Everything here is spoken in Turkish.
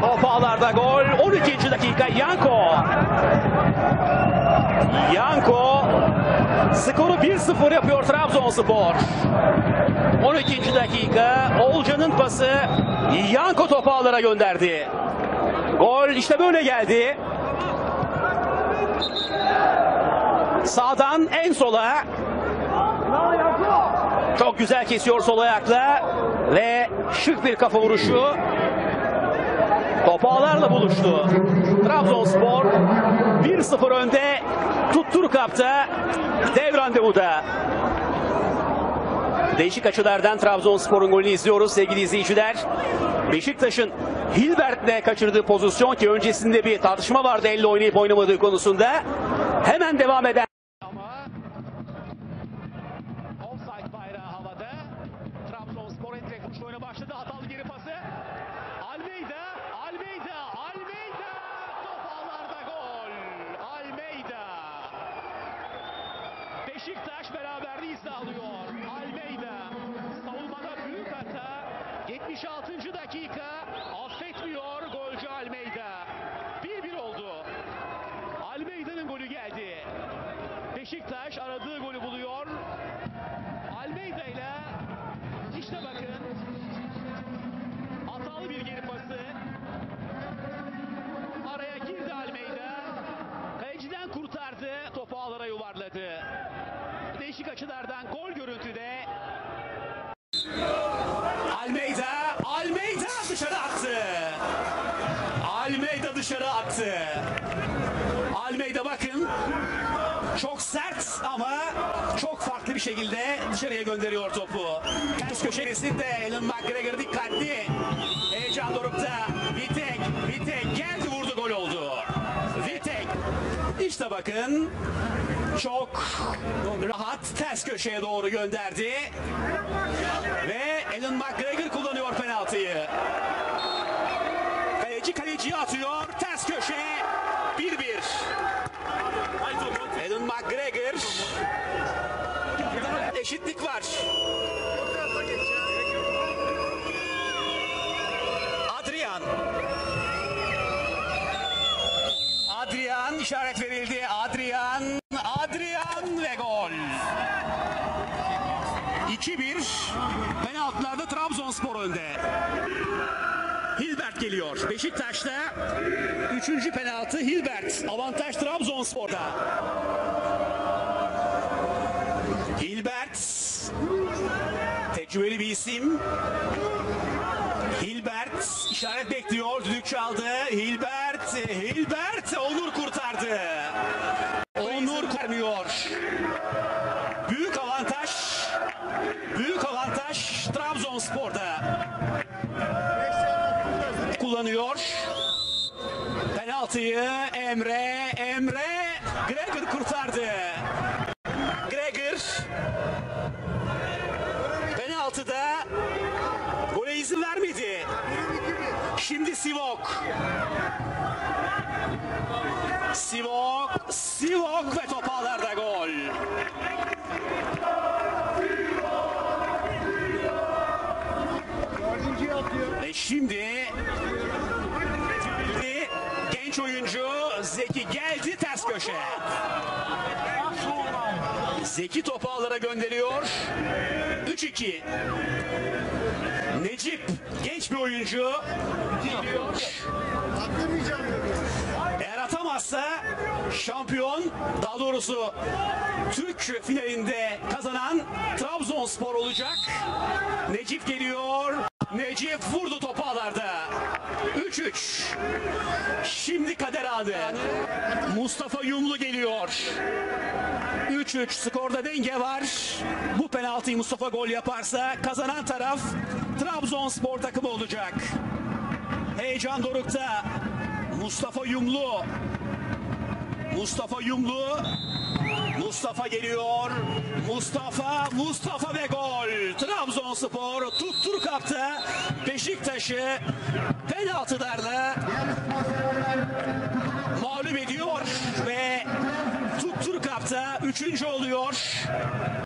Top ağlarda gol. 12. dakika Yanko. Yanko skoru 1-0 yapıyor Trabzonspor. 12. dakika Olcan'ın pası Yanko topu ağlara gönderdi. Gol işte böyle geldi. Sağdan en sola. Çok güzel kesiyor sol ayakla ve şık bir kafa vuruşu. Top ağlarla buluştu. Trabzonspor 1-0 önde. Tuttur kapta. Dev randevuda. Değişik açılardan Trabzonspor'un golünü izliyoruz sevgili izleyiciler. Beşiktaş'ın Hilbert'le kaçırdığı pozisyon ki öncesinde bir tartışma vardı elle oynayıp oynamadığı konusunda. Hemen devam eden ama offside bayrağı havada. Trabzonspor entrek vuruş oyuna başladı. Hatalı geri pası. Almeida, Almeida, Almeida. Top ağlarda gol. Almeida. Beşiktaş beraberliği sağlıyor. Almeida savunmada büyük hata. 76. dakika affetmiyor golcü Almeida. 1-1 oldu. Almeida'nın golü geldi. Beşiktaş aradığı golü buluyor. Almeida ile işte bakın hatalı bir geri pası. Araya girdi Almeida. Kaleciden kurtardı. Topu ağlara yuvarladı. Değişik açılardan gol görüntüde. Almeida, Almeida dışarı attı. Almeida dışarı attı. Almeida bakın çok sert ama çok farklı bir şekilde dışarıya gönderiyor topu. Ters köşesinde Alan McGregor dikkatli. Heyecan dorukta. Vitek, Vitek geldi vurdu gol oldu. Vitek. İşte bakın çok rahat ters köşeye doğru gönderdi. Ve Alan McGregor kullanıyor penaltıyı. Kaleci kaleciye atıyor. Ters köşe 1-1. Alan McGregor. Eşitlik var. Adrian. Adrian işaret verildi. Adrian. Adrian ve gol. 2-1. Penaltılarda Trabzonspor önde. Hilbert geliyor. Beşiktaş'ta üçüncü penaltı Hilbert. Avantaj Trabzonspor'da. İsim. Hilbert işaret bekliyor. Düdük çaldı. Hilbert, Hilbert Onur kurtardı. Onur kurtarmıyor. Büyük avantaj. Büyük avantaj Trabzonspor'da. Kullanıyor. Penaltıyı Emre, Emre Gregor kurtardı. Şimdi Sivok. Sivok, Sivok ve top ağlarda gol. Ve şimdi genç oyuncu Zeki geldi ters köşe. Zeki topu ağlara gönderiyor. 3-2. Necip bir oyuncu. Eğer atamazsa şampiyon daha doğrusu Türk finalinde kazanan Trabzonspor olacak. Necip geliyor. Necip vurdu topu ağlarda. 3-3. Şimdi kader anı. Mustafa Yumlu geliyor. 3-3 skorda denge var. Bu penaltıyı Mustafa gol yaparsa kazanan taraf Trabzonspor takımı olacak. Heyecan dorukta. Mustafa Yumlu. Mustafa Yumlu. Mustafa geliyor. Mustafa, Mustafa ve gol. Trabzonspor tuttur kapta. Beşiktaş'ı penaltılarla mağlup ediyor ve tuttur kapta üçüncü oluyor.